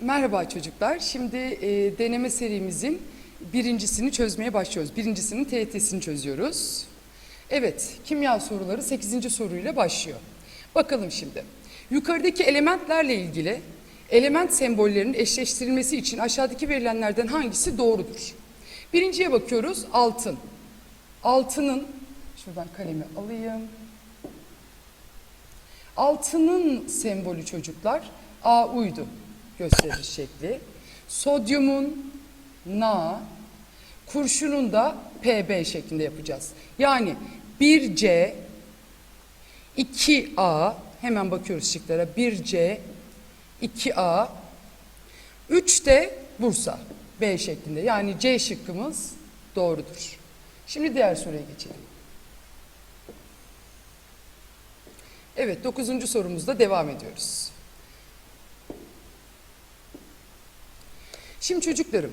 Merhaba çocuklar. Şimdi e, deneme serimizin birincisini çözmeye başlıyoruz. Birincisinin TET'sini çözüyoruz. Evet, kimya soruları 8. soruyla başlıyor. Bakalım şimdi. Yukarıdaki elementlerle ilgili element sembollerinin eşleştirilmesi için aşağıdaki verilenlerden hangisi doğrudur? Birinciye bakıyoruz, altın. Altının, şuradan kalemi alayım. Altının sembolü çocuklar A uydu gösteriş şekli. Sodyumun Na, kurşunun da PB şeklinde yapacağız. Yani 1C, 2A, hemen bakıyoruz şıklara. 1C, 2A, 3 de Bursa B şeklinde. Yani C şıkkımız doğrudur. Şimdi diğer soruya geçelim. Evet, dokuzuncu sorumuzda devam ediyoruz. Şimdi çocuklarım,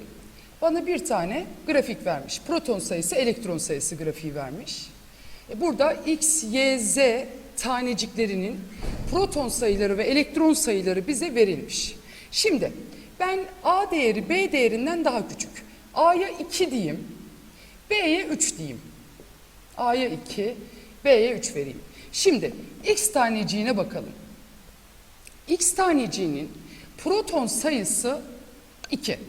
bana bir tane grafik vermiş. Proton sayısı, elektron sayısı grafiği vermiş. E, Burada X, Y, Z taneciklerinin proton sayıları ve elektron sayıları bize verilmiş. Şimdi ben A değeri B değerinden daha küçük. A'ya 2 diyeyim, B'ye 3 diyeyim. A'ya 2, B'ye 3 vereyim. Şimdi X taneciğine bakalım. X taneciğinin proton sayısı 2.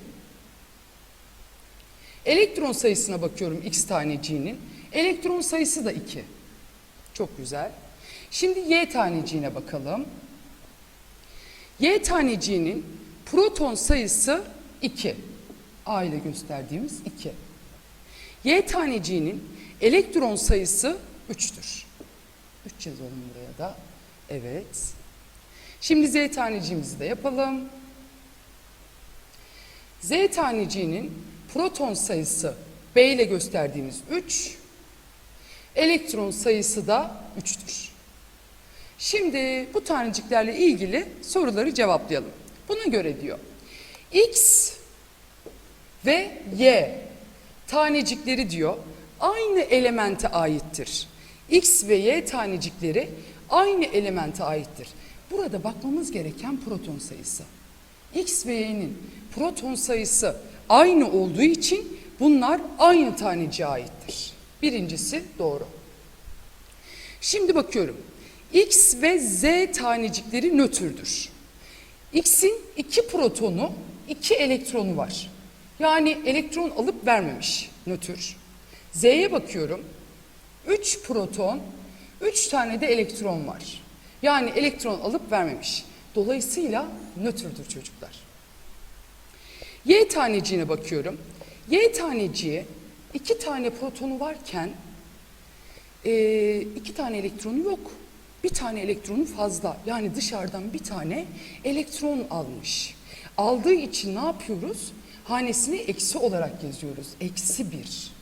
Elektron sayısına bakıyorum X taneciğinin. Elektron sayısı da 2. Çok güzel. Şimdi Y taneciğine bakalım. Y taneciğinin proton sayısı 2. A ile gösterdiğimiz 2. Y taneciğinin elektron sayısı 3'tür. 3 yazalım buraya da. Evet. Şimdi Z taneciğimizi de yapalım. Z taneciğinin proton sayısı B ile gösterdiğimiz 3, elektron sayısı da 3'tür. Şimdi bu taneciklerle ilgili soruları cevaplayalım. Buna göre diyor. X ve Y tanecikleri diyor aynı elemente aittir. X ve Y tanecikleri aynı elemente aittir. Burada bakmamız gereken proton sayısı. X ve Y'nin proton sayısı aynı olduğu için bunlar aynı taneciğe aittir. Birincisi doğru. Şimdi bakıyorum. X ve Z tanecikleri nötrdür. X'in iki protonu, iki elektronu var. Yani elektron alıp vermemiş nötr. Z'ye bakıyorum. 3 proton, 3 tane de elektron var. Yani elektron alıp vermemiş. Dolayısıyla nötrdür çocuklar. Y taneciğine bakıyorum. Y taneciğe iki tane protonu varken e, iki tane elektronu yok. Bir tane elektronu fazla. Yani dışarıdan bir tane elektron almış. Aldığı için ne yapıyoruz? Hanesini eksi olarak yazıyoruz. Eksi bir.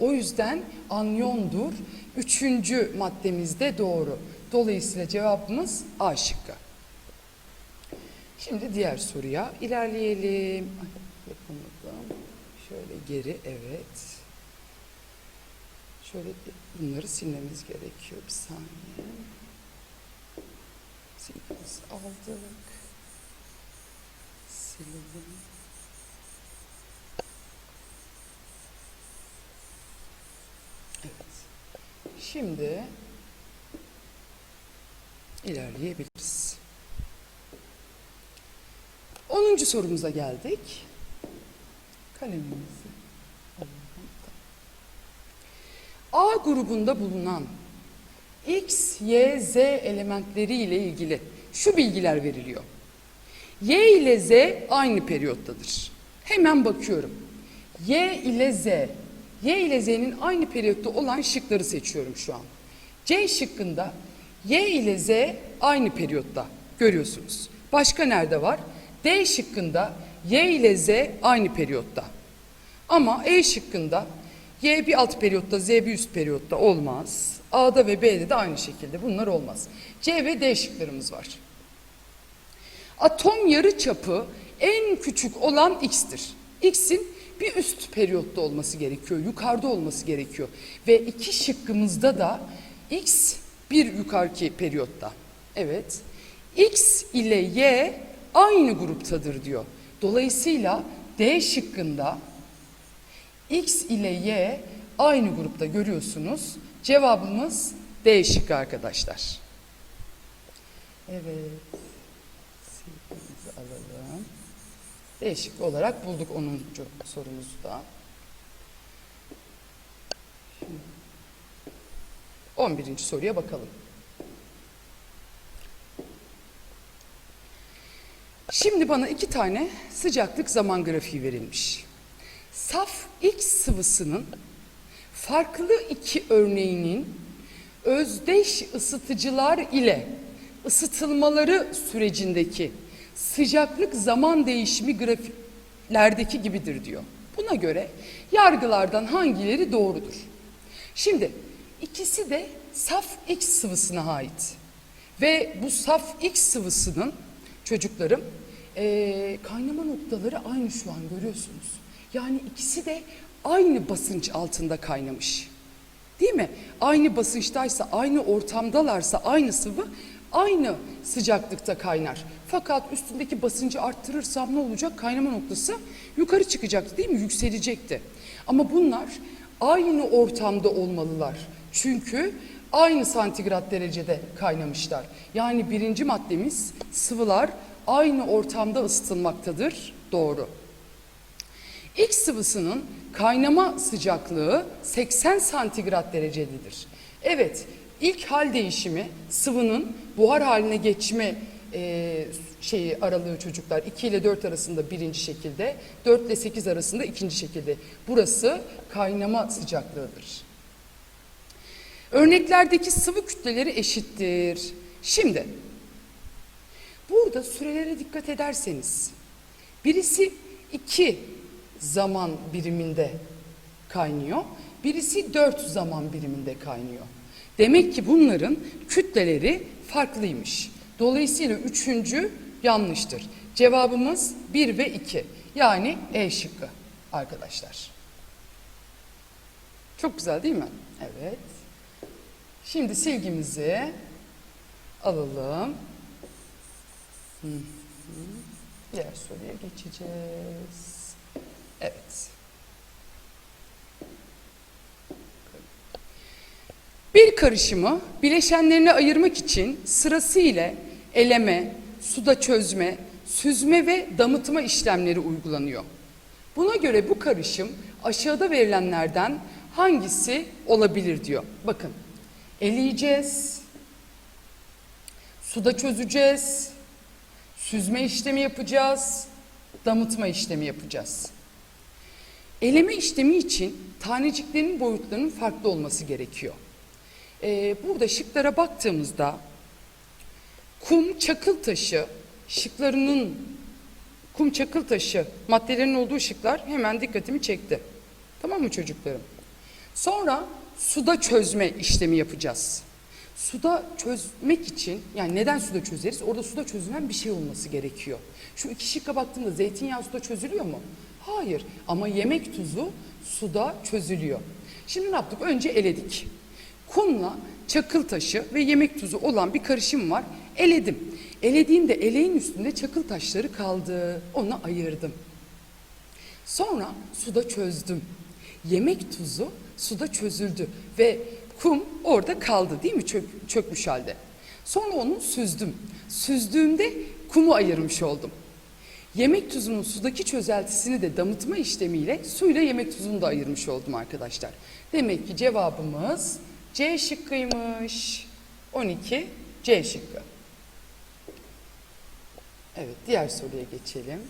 O yüzden anyondur. Üçüncü maddemizde doğru. Dolayısıyla cevabımız A şıkkı. Şimdi diğer soruya ilerleyelim. Yapamadım. Şöyle geri evet. Şöyle bunları silmemiz gerekiyor bir saniye. Silmemizi aldık. Silelim. Evet. Şimdi ilerleyebiliriz. 10. sorumuza geldik. Kalemimizi. A grubunda bulunan X, Y, Z elementleri ile ilgili şu bilgiler veriliyor. Y ile Z aynı periyottadır. Hemen bakıyorum. Y ile Z. Y ile Z'nin aynı periyotta olan şıkları seçiyorum şu an. C şıkkında Y ile Z aynı periyotta görüyorsunuz. Başka nerede var? D şıkkında Y ile Z aynı periyotta. Ama E şıkkında Y bir alt periyotta, Z bir üst periyotta olmaz. A'da ve B'de de aynı şekilde bunlar olmaz. C ve D şıklarımız var. Atom yarıçapı en küçük olan X'tir. X'in bir üst periyotta olması gerekiyor, yukarıda olması gerekiyor. Ve iki şıkkımızda da X bir yukarıki periyotta. Evet. X ile Y aynı gruptadır diyor. Dolayısıyla D şıkkında X ile Y aynı grupta görüyorsunuz. Cevabımız D şıkkı arkadaşlar. Evet. Alalım. D şıkkı olarak bulduk 10. sorumuzu da. Şimdi 11. soruya bakalım. Şimdi bana iki tane sıcaklık zaman grafiği verilmiş. Saf X sıvısının farklı iki örneğinin özdeş ısıtıcılar ile ısıtılmaları sürecindeki sıcaklık zaman değişimi grafiklerdeki gibidir diyor. Buna göre yargılardan hangileri doğrudur? Şimdi ikisi de saf X sıvısına ait. Ve bu saf X sıvısının çocuklarım eee, kaynama noktaları aynı şu an görüyorsunuz. Yani ikisi de aynı basınç altında kaynamış. Değil mi? Aynı basınçtaysa, aynı ortamdalarsa aynı sıvı aynı sıcaklıkta kaynar. Fakat üstündeki basıncı arttırırsam ne olacak? Kaynama noktası yukarı çıkacaktı değil mi? Yükselecekti. Ama bunlar aynı ortamda olmalılar. Çünkü aynı santigrat derecede kaynamışlar. Yani birinci maddemiz sıvılar aynı ortamda ısıtılmaktadır. Doğru. X sıvısının kaynama sıcaklığı 80 santigrat derecededir. Evet, ilk hal değişimi sıvının buhar haline geçme e, şeyi aralığı çocuklar 2 ile 4 arasında birinci şekilde, 4 ile 8 arasında ikinci şekilde. Burası kaynama sıcaklığıdır. Örneklerdeki sıvı kütleleri eşittir. Şimdi burada sürelere dikkat ederseniz birisi 2 zaman biriminde kaynıyor, birisi 4 zaman biriminde kaynıyor. Demek ki bunların kütleleri farklıymış. Dolayısıyla üçüncü yanlıştır. Cevabımız 1 ve 2. Yani E şıkkı arkadaşlar. Çok güzel değil mi? Evet. Şimdi silgimizi alalım. Hı hı. Diğer soruya geçeceğiz. Evet. Bir karışımı bileşenlerine ayırmak için sırasıyla eleme, suda çözme, süzme ve damıtma işlemleri uygulanıyor. Buna göre bu karışım aşağıda verilenlerden hangisi olabilir diyor. Bakın, eleyeceğiz, suda çözeceğiz, süzme işlemi yapacağız, damıtma işlemi yapacağız. Eleme işlemi için taneciklerin boyutlarının farklı olması gerekiyor. Ee, burada şıklara baktığımızda kum, çakıl taşı şıklarının kum, çakıl taşı maddelerin olduğu şıklar hemen dikkatimi çekti. Tamam mı çocuklarım? Sonra suda çözme işlemi yapacağız. Suda çözmek için yani neden suda çözeriz? Orada suda çözülen bir şey olması gerekiyor. Şu iki şıkka baktığımda zeytinyağı suda çözülüyor mu? Hayır ama yemek tuzu suda çözülüyor. Şimdi ne yaptık? Önce eledik. Kumla çakıl taşı ve yemek tuzu olan bir karışım var. Eledim. Elediğimde eleğin üstünde çakıl taşları kaldı. Onu ayırdım. Sonra suda çözdüm. Yemek tuzu suda çözüldü ve kum orada kaldı değil mi çök, çökmüş halde. Sonra onu süzdüm. Süzdüğümde kumu ayırmış oldum. Yemek tuzunun sudaki çözeltisini de damıtma işlemiyle suyla yemek tuzunu da ayırmış oldum arkadaşlar. Demek ki cevabımız C şıkkıymış. 12 C şıkkı. Evet diğer soruya geçelim.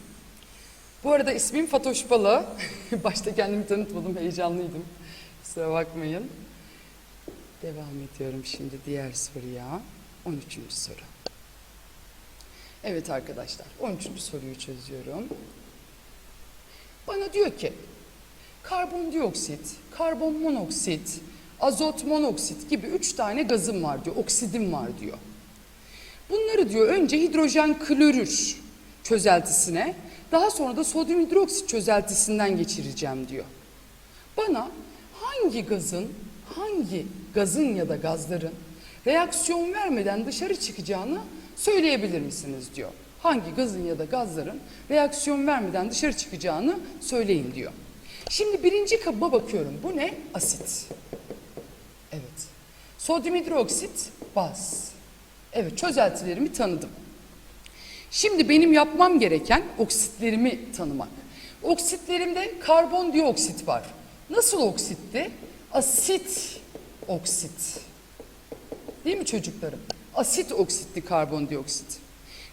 Bu arada ismim Fatoş Bala. Başta kendimi tanıtmadım, heyecanlıydım. Kusura bakmayın. Devam ediyorum şimdi diğer soruya. 13. soru. Evet arkadaşlar, 13. soruyu çözüyorum. Bana diyor ki, karbondioksit, karbon monoksit, azot monoksit gibi üç tane gazım var diyor, oksidim var diyor. Bunları diyor önce hidrojen klorür çözeltisine, daha sonra da sodyum hidroksit çözeltisinden geçireceğim diyor. Bana hangi gazın, hangi gazın ya da gazların reaksiyon vermeden dışarı çıkacağını söyleyebilir misiniz diyor. hangi gazın ya da gazların reaksiyon vermeden dışarı çıkacağını söyleyin diyor. Şimdi birinci kabıma bakıyorum. Bu ne? Asit. Evet. Sodyum hidroksit, baz. Evet, çözeltilerimi tanıdım. Şimdi benim yapmam gereken oksitlerimi tanımak. Oksitlerimde karbondioksit var. Nasıl oksitti? Asit oksit. Değil mi çocuklarım? Asit oksitli karbondioksit.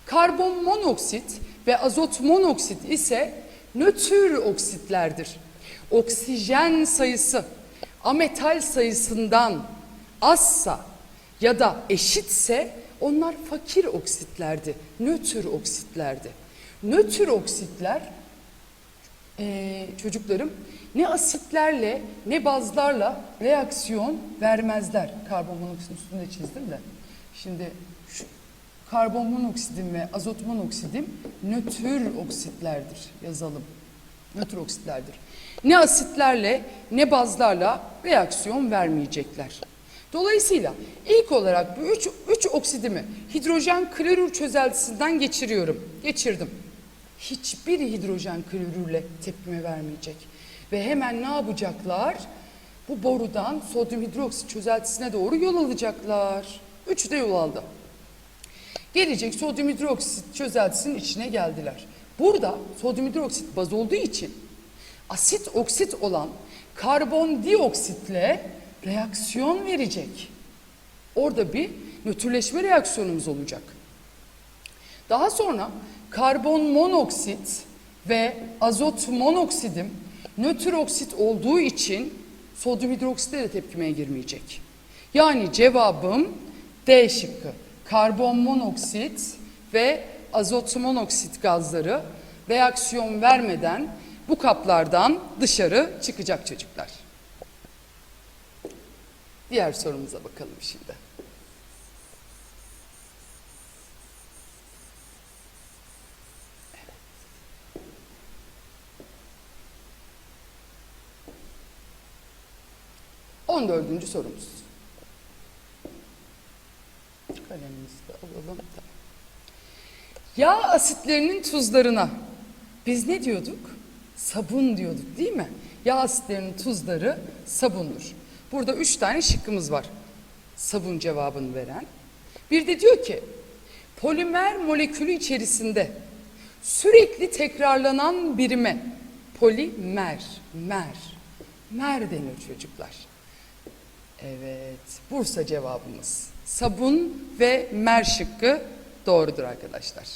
Karbon monoksit ve azot monoksit ise nötr oksitlerdir. Oksijen sayısı ametal sayısından azsa ya da eşitse onlar fakir oksitlerdi, nötr oksitlerdi. Nötr oksitler ee, çocuklarım ne asitlerle ne bazlarla reaksiyon vermezler. Karbon monoksidin üstünde çizdim de. Şimdi şu karbon monoksidin ve azot monoksidim nötr oksitlerdir. Yazalım. Nötr oksitlerdir. Ne asitlerle ne bazlarla reaksiyon vermeyecekler. Dolayısıyla ilk olarak bu üç, üç oksidimi hidrojen klorür çözeltisinden geçiriyorum. Geçirdim hiçbir hidrojen klorürle tepkime vermeyecek. Ve hemen ne yapacaklar? Bu borudan sodyum hidroksit çözeltisine doğru yol alacaklar. Üçü de yol aldı. Gelecek sodyum hidroksit çözeltisinin içine geldiler. Burada sodyum hidroksit baz olduğu için asit oksit olan karbondioksitle reaksiyon verecek. Orada bir nötrleşme reaksiyonumuz olacak. Daha sonra karbon monoksit ve azot monoksidim nötr oksit olduğu için sodyum hidroksitle de tepkimeye girmeyecek. Yani cevabım D şıkkı. Karbon monoksit ve azot monoksit gazları reaksiyon vermeden bu kaplardan dışarı çıkacak çocuklar. Diğer sorumuza bakalım şimdi. On dördüncü sorumuz. Kalemimizi de alalım. Tamam. Yağ asitlerinin tuzlarına biz ne diyorduk? Sabun diyorduk değil mi? Yağ asitlerinin tuzları sabundur. Burada üç tane şıkkımız var. Sabun cevabını veren. Bir de diyor ki polimer molekülü içerisinde sürekli tekrarlanan birime polimer, mer, mer denir çocuklar. Evet, Bursa cevabımız. Sabun ve mer şıkkı doğrudur arkadaşlar.